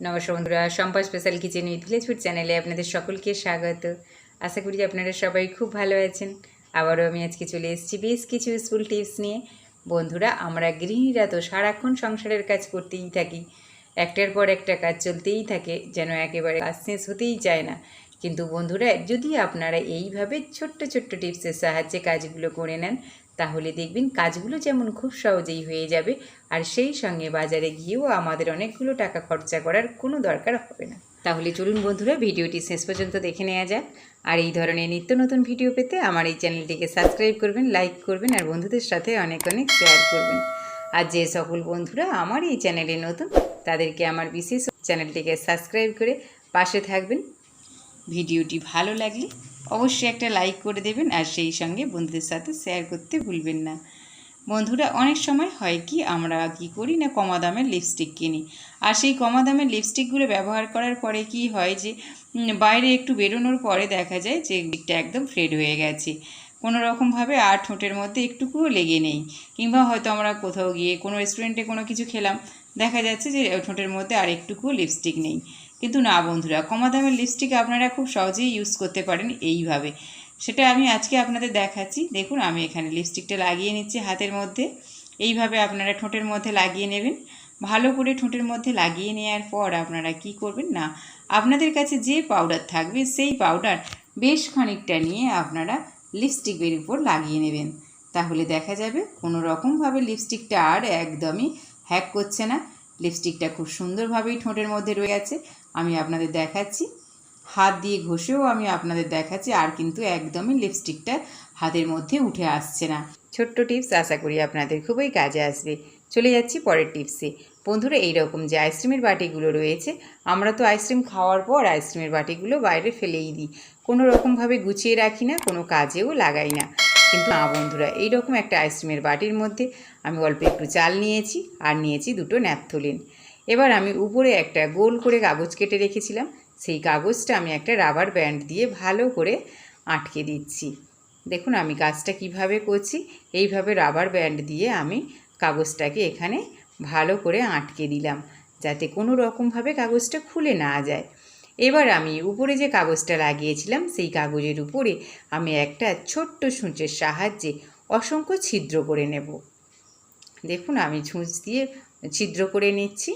নমস্কার বন্ধুরা Sampa special kitchen with village food চ্যানেলে আপনাদের সকলকে স্বাগত। আশা করি আপনারা সবাই খুব ভালো আছেন। আবারও আমি আজকে চলে এসেছি বেশ কিছু স্কুল টিপস নিয়ে। বন্ধুরা, আমরা গৃহিণীরা তো সারাক্ষণ সংসারের কাজ করতেই থাকি। একটার পর একটা কাজ চলতেই থাকে, যেন একেবারে কাজ শেষ হতেই চায় না। কিন্তু বন্ধুরা, যদি আপনারা এইভাবে ছোট্ট ছোট্ট টিপসের সাহায্যে কাজগুলো করে নেন তাহলে দেখবেন কাজগুলো যেমন খুব সহজেই হয়ে যাবে, আর সেই সঙ্গে বাজারে গিয়েও আমাদের অনেকগুলো টাকা খরচা করার কোনো দরকার হবে না। তাহলে চলুন বন্ধুরা, ভিডিওটি শেষ পর্যন্ত দেখে নেওয়া যাক। আর এই ধরনের নিত্য নতুন ভিডিও পেতে আমার এই চ্যানেলটিকে সাবস্ক্রাইব করবেন, লাইক করবেন, আর বন্ধুদের সাথে অনেক অনেক শেয়ার করবেন। আর যে সকল বন্ধুরা আমার এই চ্যানেলে নতুন, তাদেরকে আমার বিশেষ চ্যানেলটিকে সাবস্ক্রাইব করে পাশে থাকবেন। ভিডিওটি ভালো লাগলে অবশ্যই একটা লাইক করে দেবেন আর সেই সঙ্গে বন্ধুদের সাথে শেয়ার করতে ভুলবেন না। বন্ধুরা, অনেক সময় হয় কি, আমরা কি করি না কমা দামের লিপস্টিক কিনি। আর সেই কমা দামের লিপস্টিকগুলো ব্যবহার করার পরে কি হয় যে বাইরে একটু বেরোনোর পরে দেখা যায় যে দিকটা একদম ফ্রেড হয়ে গেছে। কোনো রকমভাবে আর ঠোঁটের মধ্যে একটুকুও লেগে নেই। কিংবা হয়তো আমরা কোথাও গিয়ে কোনো রেস্টুরেন্টে কোনো কিছু খেলাম, দেখা যাচ্ছে যে, ঠোঁটের মধ্যে আর একটুকুও লিপস্টিক নেই। কিন্তু না বন্ধুরা কমা দামের লিপস্টিক আপনারা খুব সহজেই ইউজ করতে পারেন এইভাবে। সেটা আমি আজকে আপনাদের দেখাচ্ছি। দেখুন, আমি এখানে লিপস্টিকটা লাগিয়ে নিচ্ছি হাতের মধ্যে। এইভাবে আপনারা ঠোঁটের মধ্যে লাগিয়ে নেবেন। ভালো করে ঠোঁটের মধ্যে লাগিয়ে নেওয়ার পর আপনারা কি করবেন না, আপনাদের কাছে যে পাউডার থাকবে সেই পাউডার বেশ খানিকটা নিয়ে আপনারা লিপস্টিকের উপর লাগিয়ে নেবেন। তাহলে দেখা যাবে কোনো রকমভাবে লিপস্টিকটা আর একদমই হ্যাক করছে না। লিপস্টিকটা খুব সুন্দরভাবেই ঠোঁটের মধ্যে রয়ে আছে আমি আপনাদের দেখাচ্ছি। হাত দিয়ে ঘষেও আমি আপনাদের দেখাচ্ছি, আর কিন্তু একদমই লিপস্টিকটা হাতের মধ্যে উঠে আসছে না। ছোট্ট টিপস আশা করি আপনাদের খুবই কাজে আসবে। চলে যাচ্ছি পরের টিপসে। বন্ধুরা, এইরকম যে আইসক্রিমের বাটিগুলো রয়েছে, আমরা তো আইসক্রিম খাওয়ার পর আইসক্রিমের বাটিগুলো বাইরে ফেলেই দিই। কোনো রকমভাবে গুছিয়ে রাখি না, কোনো কাজেও লাগাই না। কিন্তু না বন্ধুরা, এইরকম একটা আইসক্রিমের বাটির মধ্যে আমি অল্প একটু চাল নিয়েছি আর নিয়েছি দুটো ন্যাপথলিন। এবার আমি উপরে একটা গোল করে কাগজ কেটে রেখেছিলাম, সেই কাগজটা আমি একটা রাবার ব্যান্ড দিয়ে ভালো করে আটকে দিচ্ছি। দেখুন আমি কাজটা কীভাবে করছি, এইভাবে রাবার ব্যান্ড দিয়ে আমি কাগজটাকে এখানে ভালো করে আটকে দিলাম, যাতে কোনো রকমভাবে কাগজটা খুলে না যায়। এবার আমি উপরে যে কাগজটা লাগিয়েছিলাম, সেই কাগজের উপরে আমি একটা ছোট্ট সূঁচের সাহায্যে অসংখ্য ছিদ্র করে নেব। দেখুন, আমি ছুঁচ দিয়ে ছিদ্র করে নিচ্ছি।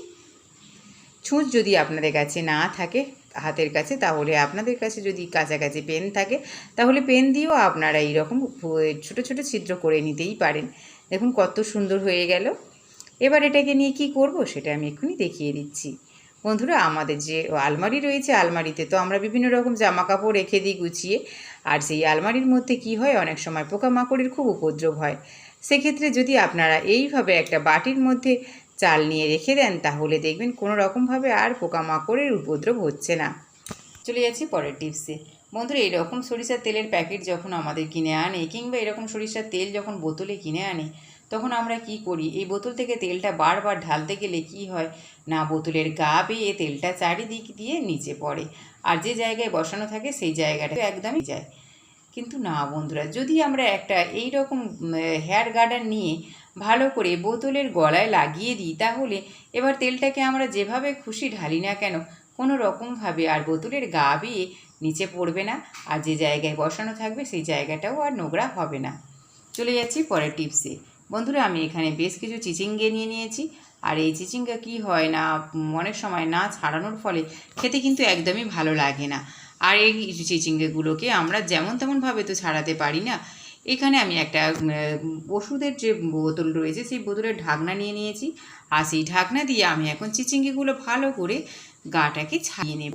ছুঁচ যদি আপনাদের কাছে না থাকে, হাতের কাছে, তাহলে আপনাদের কাছে যদি কাছাকাছি পেন থাকে, তাহলে পেন দিয়েও আপনারা এইরকম ছোট ছোট ছিদ্র করে নিতেই পারেন। দেখুন, কত সুন্দর হয়ে গেল। এবার এটাকে নিয়ে কি করব, সেটা আমি এক্ষুনি দেখিয়ে দিচ্ছি। বন্ধুরা, আমাদের যে আলমারি রয়েছে আলমারিতে, তো আমরা বিভিন্ন রকম জামা কাপড় রেখে দিই গুছিয়ে। আর সেই আলমারির মধ্যে কি হয়, অনেক সময় পোকামাকড়ের খুব উপদ্রব হয়। সেক্ষেত্রে যদি আপনারা এইভাবে একটা বাটির মধ্যে চাল নিয়ে রেখে দেন, তাহলে দেখবেন কোনো রকমভাবে আর পোকামাকড়ের উপদ্রব হচ্ছে না। চলে যাচ্ছি পরের টিপসে। বন্ধুরা, এরকম সরিষার তেলের প্যাকেট যখন আমাদের কিনে আনে, কিংবা এরকম সরিষার তেল যখন বোতলে কিনে আনে তখন আমরা কি করি? এই বোতল থেকে তেলটা বারবার ঢালতে গেলে কি হয়? না, বোতলের গা বেয়ে তেলটা চারিদিক দিয়ে নিচে পড়ে আর যে জায়গায় বসানো থাকে সেই জায়গাটা একদমই যায়। কিন্তু না বন্ধুরা, যদি আমরা একটা এই রকম হেয়ার গার্ডার নিয়ে ভালো করে বোতলের গলায় লাগিয়ে দিই, তাহলে এবার তেলটাকে আমরা যেভাবে খুশি ঢালি না কেন, কোনো রকমভাবে আর বোতলের গা বেয়ে নিচে পড়বে না আর যে জায়গায় বসানো থাকবে সেই জায়গাটাও আর নোংরা হবে না। চলে যাচ্ছি পরের টিপসে। বন্ধুরা, আমি এখানে বেশ কিছু চিচিঙ্গে নিয়ে নিয়েছি। আর এই চিচিঙ্গা কি হয় না, অনেক সময় না ছাড়ানোর ফলে খেতে কিন্তু একদমই ভালো লাগে না। আর এই চিচিঙ্গেগুলোকে আমরা যেমন তেমনভাবে তো ছাড়াতে পারি না। এখানে আমি একটা ওষুধের যে বোতল রয়েছে, সেই বোতলের ঢাকনা নিয়ে নিয়েছি। আর সেই ঢাকনা দিয়ে আমি এখন চিচিঙ্গিগুলো ভালো করে গাটাকে ছাড়িয়ে নেব।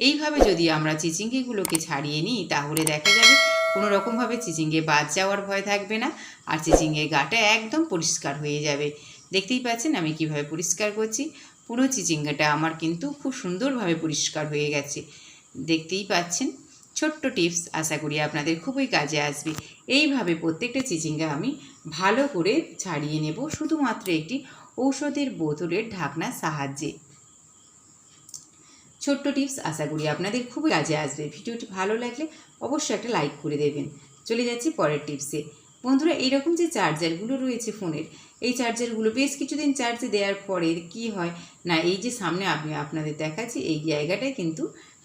এইভাবে যদি আমরা চিচিঙ্গিগুলোকে ছাড়িয়ে নিই, তাহলে দেখা যাবে কোনো রকমভাবে চিচিঙ্গে বাদ যাওয়ার ভয় থাকবে না। আর চিচিঙ্গের গাটা একদম পরিষ্কার হয়ে যাবে। দেখতেই পাচ্ছেন আমি কীভাবে পরিষ্কার করছি। পুরো চিচিঙ্গাটা আমার কিন্তু খুব সুন্দরভাবে পরিষ্কার হয়ে গেছে। দেখতেই পাচ্ছেন, ছোট্ট টিপস আশা করি আপনাদের খুবই কাজে আসবে। এইভাবে প্রত্যেকটা চিচিঙ্গা আমি ভালো করে ছাড়িয়ে নেব। শুধুমাত্র একটি ঔষধের বোতলের ঢাকনার সাহায্যে। ছোট্ট টিপস আশা করি আপনাদের খুবই কাজে আসবে। ভিডিওটি ভালো লাগলে অবশ্যই একটা লাইক করে দেবেন। চলে যাচ্ছি পরের টিপসে। বন্ধুরা, এইরকম যে চার্জারগুলো রয়েছে ফোনের, এই চার্জারগুলো বেশ কিছুদিন চার্জে দেওয়ার পরে কি হয় না, এই যে সামনে আমি আপনাদের দেখাচ্ছি, এই জায়গাটায় কিন্তু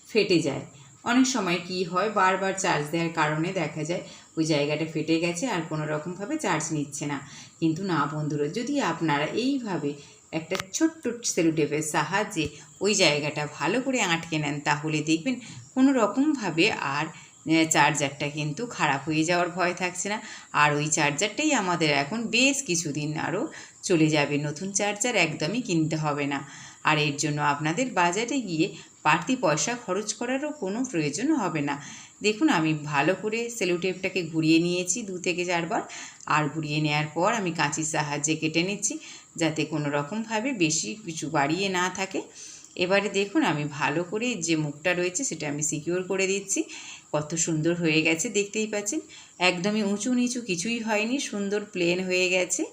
ফেটে যায়। অনেক সময় কি হয়, বারবার চার্জ দেওয়ার কারণে দেখা যায় ওই জায়গাটা ফেটে গেছে আর কোনো রকমভাবে চার্জ নিচ্ছে না। কিন্তু না বন্ধুরা, যদি আপনারা এইভাবে একটা ছোট্ট সেলুটেপের সাহায্যে ওই জায়গাটা ভালো করে আটকে নেন, তাহলে দেখবেন কোনো রকমভাবে আর চার্জারটা কিন্তু খারাপ হয়ে যাওয়ার ভয় থাকছে না। আর ওই চার্জারটাই আমাদের এখন বেশ কিছুদিন আরও চলে যাবে, নতুন চার্জার একদমই কিনতে হবে না। আর এর জন্য আপনাদের বাজারে গিয়ে বাড়তি পয়সা খরচ করারও কোনো প্রয়োজন হবে না। দেখুন, আমি ভালো করে সেলোটেপটাকে ঘুরিয়ে নিয়েছি দু থেকে চারবার। আর ঘুরিয়ে নেওয়ার পর আমি কাঁচির সাহায্যে কেটে নিচ্ছি। যাতে কোনো রকমভাবে বেশি কিছু বাড়িয়ে না থাকে। এবারে দেখুন আমি ভালো করে যে মুখটা রয়েছে সেটা আমি সিকিওর করে দিচ্ছি। কত সুন্দর হয়ে গেছে দেখতেই পাচ্ছেন। একদমই উঁচু নিচু কিছুই হয়নি, সুন্দর প্লেন হয়ে গেছে।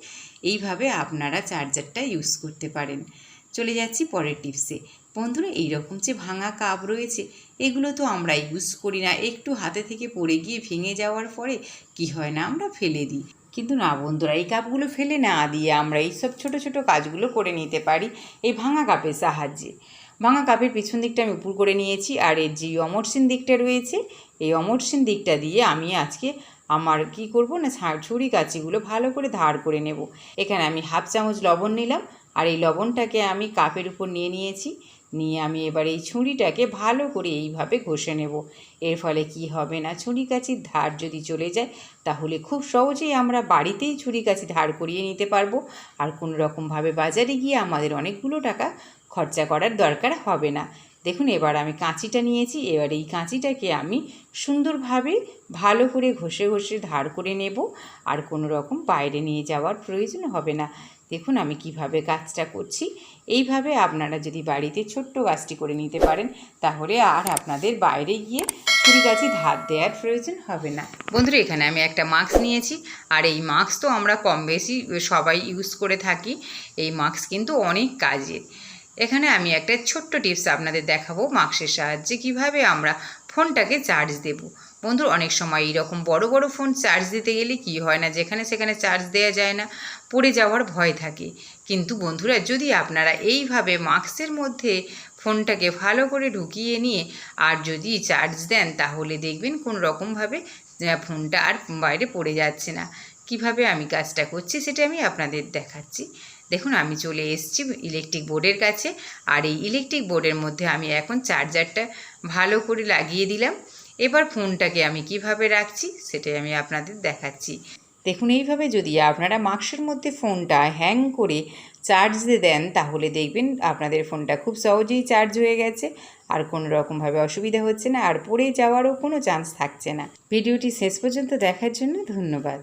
এইভাবে আপনারা চার্জারটা ইউজ করতে পারেন। চলে যাচ্ছি পরের টিপসে বন্ধুরা, এইরকম যে ভাঙা কাপ রয়েছে, এগুলো তো আমরা ইউজ করি না। একটু হাতে থেকে পড়ে গিয়ে ভেঙে যাওয়ার পরে কি হয় না, আমরা ফেলে দিই। কিন্তু না বন্ধুরা, এই কাপগুলো ফেলে না দিয়ে আমরা এই সব ছোটো ছোটো কাজগুলো করে নিতে পারি এই ভাঙা কাপের সাহায্যে। ভাঙা কাপের পিছন দিকটা আমি উপর করে নিয়েছি, আর এর যে অমরসিন দিকটা রয়েছে, এই অমরসিন দিকটা দিয়ে আমি আজকে আমার কি করব না ছুরি কাঁচিগুলো ভালো করে ধার করে নেব। এখানে আমি হাফ চামচ লবণ নিলাম, আর এই লবণটাকে আমি কাপের উপর নিয়ে নিয়েছি। নিয়ে আমি এবার এই ছুরিটাকে ভালো করে এইভাবে ঘষে নেব। এর ফলে কি হবে না? ছুরি কাচির ধার যদি চলে যায়, তাহলে খুব সহজেই আমরা বাড়িতেই ছুরি কাছি ধার করিয়ে নিতে পারব। আর কোনো রকমভাবে বাজারে গিয়ে আমাদের অনেকগুলো টাকা খরচা করার দরকার হবে না। দেখুন, এবার আমি কাঁচিটা নিয়েছি, এবার এই কাঁচিটাকে আমি সুন্দরভাবে ভালো করে ঘষে ঘষে ধার করে নেব আর কোনো রকম বাইরে নিয়ে যাওয়ার প্রয়োজন হবে না। দেখুন, আমি কীভাবে গাছটা করছি। এইভাবে আপনারা যদি বাড়িতে ছোট্ট গাছটি করে নিতে পারেন, তাহলে আর আপনাদের বাইরে গিয়ে ছুরি কাছি ধার দেওয়ার প্রয়োজন হবে না। বন্ধুরা, এখানে আমি একটা মাস্ক নিয়েছি, আর এই মাস্ক তো আমরা কম বেশি সবাই ইউজ করে থাকি। এই মাস্ক কিন্তু অনেক কাজের। এখানে আমি একটা ছোট্ট টিপস আপনাদের দেখাবো মাস্কের সাহায্যে। কীভাবে আমরা ফোনটাকে চার্জ দেব? বন্ধুর, অনেক সময় এইরকম বড় বড় ফোন চার্জ দিতে গেলে কি হয় না, যেখানে সেখানে চার্জ দেওয়া যায় না, পড়ে যাওয়ার ভয় থাকে। কিন্তু বন্ধুরা, যদি আপনারা এইভাবে মাস্কের মধ্যে ফোনটাকে ভালো করে ঢুকিয়ে নিয়ে আর যদি চার্জ দেন, তাহলে দেখবেন কোন রকমভাবে ফোনটা আর বাইরে পড়ে যাচ্ছে না। কীভাবে আমি কাজটা করছি, সেটা আমি আপনাদের দেখাচ্ছি। দেখুন, আমি চলে এসেছি ইলেকট্রিক বোর্ডের কাছে। আর এই ইলেকট্রিক বোর্ডের মধ্যে আমি এখন চার্জারটা ভালো করে লাগিয়ে দিলাম। এবার ফোনটাকে আমি কীভাবে রাখছি সেটাই আমি আপনাদের দেখাচ্ছি। দেখুন, এইভাবে যদি আপনারা মাস্কের মধ্যে ফোনটা হ্যাং করে চার্জ দিয়ে দেন, তাহলে দেখবেন আপনাদের ফোনটা খুব সহজেই চার্জ হয়ে গেছে। আর কোনো রকমভাবে অসুবিধা হচ্ছে না। আর পড়ে যাওয়ারও কোনো চান্স থাকছে না। ভিডিওটি শেষ পর্যন্ত দেখার জন্য ধন্যবাদ।